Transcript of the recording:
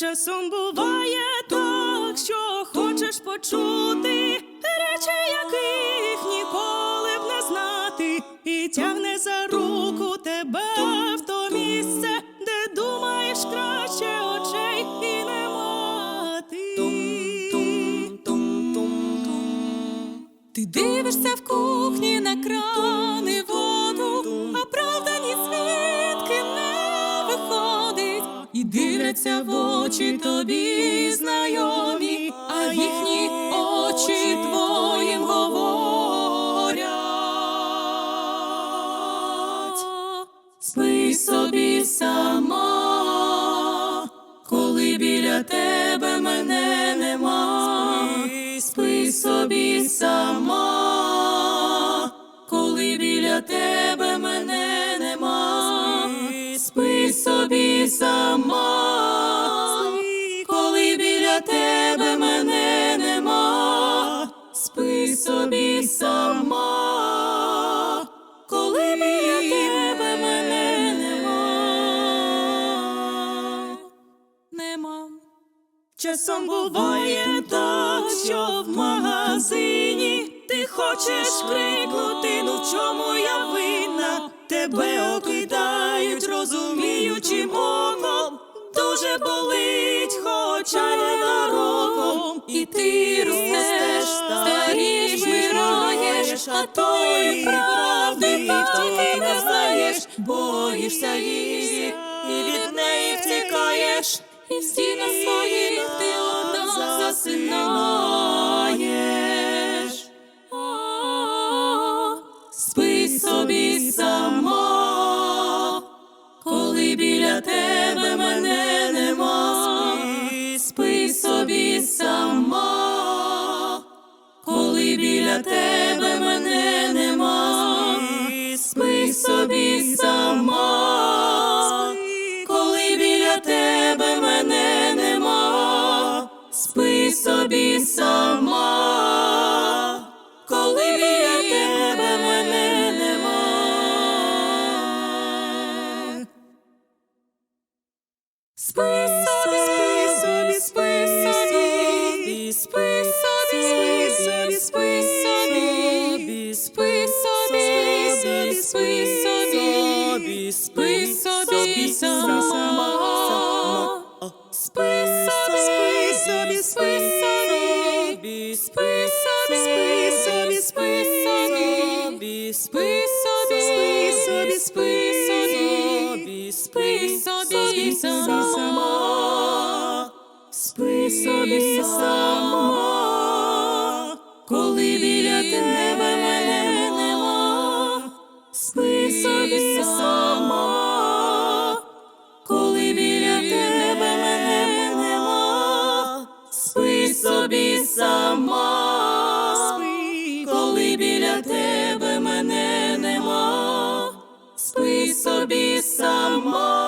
Часом буває так, що хочеш почути речі, яких ніколи б не знати, і тягне за руку тебе в то місце, де думаєш краще очей і не мати. Ти дивишся в кухні дивляться в очі тобі знайомі, а їхні очі твоїм говорять. Спи собі сама, коли біля тебе мене нема. Спи собі сама, Часом буває так, що в магазині ти хочеш крикнути, ну в чому я винна, тебе окидають, розуміючим оком, дуже болить, хоча не нароком, І ти ростеш, старієш, вмираєш, а тої правди втіки не знаєш, боїшся її, і від неї втікаєш, і всі на своїх ти одна засинаєш. О, Спи собі сама, коли біля тебе мене нема. Спи собі сама, коли біля тебе собі сама, коли біля тебе мене нема. Спи собі, собі, спи собі, спи собі, спи собі, спи собі, спи собі, спи собі собі, спи собі сама. Спи собі сама, коли біля тебе мене нема. Спи собі сама, коли біля тебе мене нема. Спи собі сама, коли біля тебе be some more.